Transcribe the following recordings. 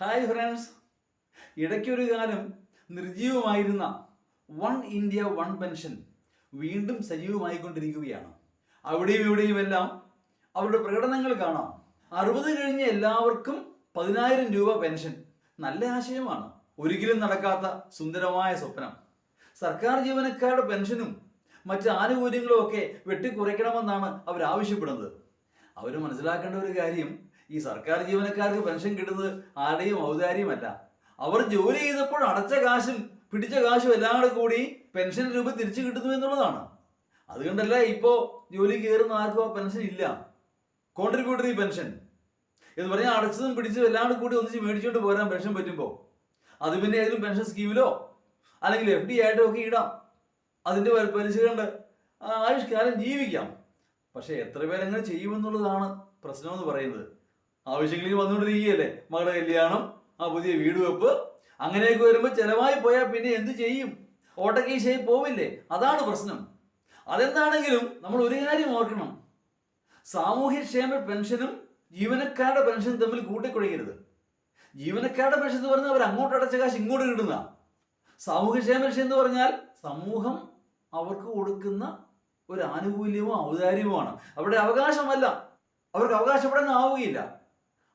Hi friends ഇടയ്ക്കൊരു കാലം നിർജീവമായിരുന്ന വൺ ഇന്ത്യ വൺ പെൻഷൻ വീണ്ടും സജീവമായിക്കൊണ്ടിരിക്കുകയാണ്. അവിടെയും ഇവിടെയും എല്ലാം അവരുടെ പ്രകടനങ്ങൾ കാണാം. അറുപത് കഴിഞ്ഞ എല്ലാവർക്കും പതിനായിരം രൂപ പെൻഷൻ നല്ല ആശയമാണ്. ഒരിക്കലും നടക്കാത്ത സുന്ദരമായ സ്വപ്നം. സർക്കാർ ജീവനക്കാരുടെ പെൻഷനും മറ്റ് ആനുകൂല്യങ്ങളും ഒക്കെ വെട്ടിക്കുറയ്ക്കണമെന്നാണ് അവർ ആവശ്യപ്പെടുന്നത് അവർ മനസ്സിലാക്കേണ്ട ഒരു കാര്യം ഈ സർക്കാർ ജീവനക്കാർക്ക് പെൻഷൻ കിട്ടുന്നത് ആരുടെയും ഔദാര്യമല്ല. അവർ ജോലി ചെയ്തപ്പോൾ അടച്ച കാശും പിടിച്ച കാശും എല്ലാം കൂടെ പെൻഷൻ രൂപ തിരിച്ചു കിട്ടുന്നു എന്നുള്ളതാണ്. അതുകൊണ്ടല്ലേ ഇപ്പോ ജോലി കയറുന്ന ആർക്കും ആ പെൻഷൻ ഇല്ല. കോൺട്രിബ്യൂട്ടറി പെൻഷൻ എന്ന് പറഞ്ഞാൽ അടച്ചതും പിടിച്ചതും എല്ലാം കൂടി ഒന്നിച്ച് മേടിച്ചുകൊണ്ട് പോരാൻ പെൻഷൻ പറ്റുമ്പോൾ അത് പിന്നെ ഏതെങ്കിലും പെൻഷൻ സ്കീമിലോ അല്ലെങ്കിൽ എഫ് ഡി ആയിട്ടോ ഒക്കെ ഇടാം. അതിന്റെ പ- പലിശ കണ്ട് ആയുഷ്കാലം ജീവിക്കാം. പക്ഷെ എത്ര പേരങ്ങനെ ചെയ്യുമെന്നുള്ളതാണ് പ്രശ്നം എന്ന് ആവശ്യങ്ങളിൽ വന്നുകൊണ്ടിരിക്കുകയല്ലേ? മകളുടെ കല്യാണം ആ പുതിയ വീട് വെപ്പ് അങ്ങനെയൊക്കെ വരുമ്പോൾ ചിലവായി പോയാൽ പിന്നെ എന്ത് ചെയ്യും? ഓട്ടക്കീശയായി പോവില്ലേ? അതാണ് പ്രശ്നം. അതെന്താണെങ്കിലും നമ്മൾ ഒരു കാര്യം ഓർക്കണം. സാമൂഹ്യ ക്ഷേമ പെൻഷനും ജീവനക്കാരുടെ പെൻഷനും തമ്മിൽ കൂട്ടിക്കുഴയ്ക്കരുത് ജീവനക്കാരുടെ പെൻഷൻ എന്ന് പറഞ്ഞാൽ അവർ അങ്ങോട്ട് അടച്ച കാശ് ഇങ്ങോട്ട് കിട്ടുന്ന. സാമൂഹ്യക്ഷേമ പെൻഷൻ എന്ന് പറഞ്ഞാൽ സമൂഹം അവർക്ക് കൊടുക്കുന്ന ഒരു ആനുകൂല്യവും ഔദാര്യമോ അവരുടെ അവകാശമല്ല. അവർക്ക് അവകാശപ്പെടാൻ ആവുകയില്ല.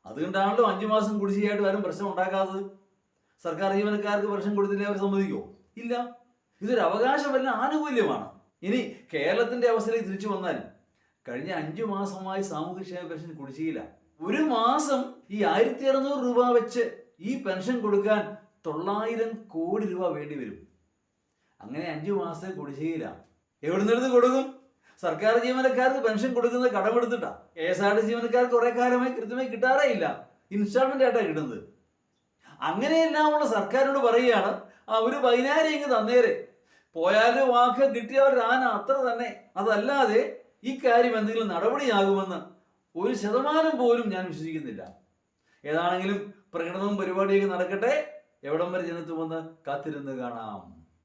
അതുകൊണ്ടാണല്ലോ അഞ്ചു മാസം കുടിശ്ശികയായിട്ട് ആരും പ്രശ്നം ഉണ്ടാക്കാത്തത്. സർക്കാർ ജീവനക്കാർക്ക് പ്രശ്നം കൊടുത്തില്ലേ അവർ സമ്മതിക്കോ? ഇല്ല. ഇതൊരു അവകാശമല്ല ആനുകൂല്യമാണ്. ഇനി കേരളത്തിന്റെ അവസ്ഥയിലേക്ക് തിരിച്ചു വന്നാൽ കഴിഞ്ഞ അഞ്ചു മാസമായി സാമൂഹ്യക്ഷേമ പെൻഷൻ കുടിശ്ശിയില്ല ഒരു മാസം ഈ ആയിരത്തി അറുന്നൂറ് രൂപ വെച്ച് ഈ പെൻഷൻ കൊടുക്കാൻ തൊള്ളായിരം കോടി രൂപ വേണ്ടി വരും. അങ്ങനെ അഞ്ചു മാസം കുടിശ്ശിയില്ല എവിടുന്നെടുത്ത് കൊടുക്കും? സർക്കാർ ജീവനക്കാർക്ക് പെൻഷൻ കൊടുക്കുന്നത് കടമെടുത്തിട്ടാ. കെ എസ് ആർ ടി ജീവനക്കാർക്ക് കുറെ കാലമായി കൃത്യമായി കിട്ടാറേ ഇല്ല. ഇൻസ്റ്റാൾമെന്റ് ആയിട്ടാണ് കിട്ടുന്നത്. അങ്ങനെയെല്ലാമുള്ള സർക്കാരിനോട് പറയുകയാണ് ആ ഒരു പതിനായിരം ഇങ്ങ് തന്നേരെ. പോയാലും വാക്ക് കിട്ടിയവർ ആന അത്ര തന്നെ. അതല്ലാതെ ഈ കാര്യം എന്തെങ്കിലും നടപടിയാകുമെന്ന് ഒരു ശതമാനം പോലും ഞാൻ വിശ്വസിക്കുന്നില്ല. ഏതാണെങ്കിലും പ്രകടനവും പരിപാടിയൊക്കെ നടക്കട്ടെ. എവിടം വരെ ചെന്നെത്തുമെന്ന് കാത്തിരുന്ന് കാണാം.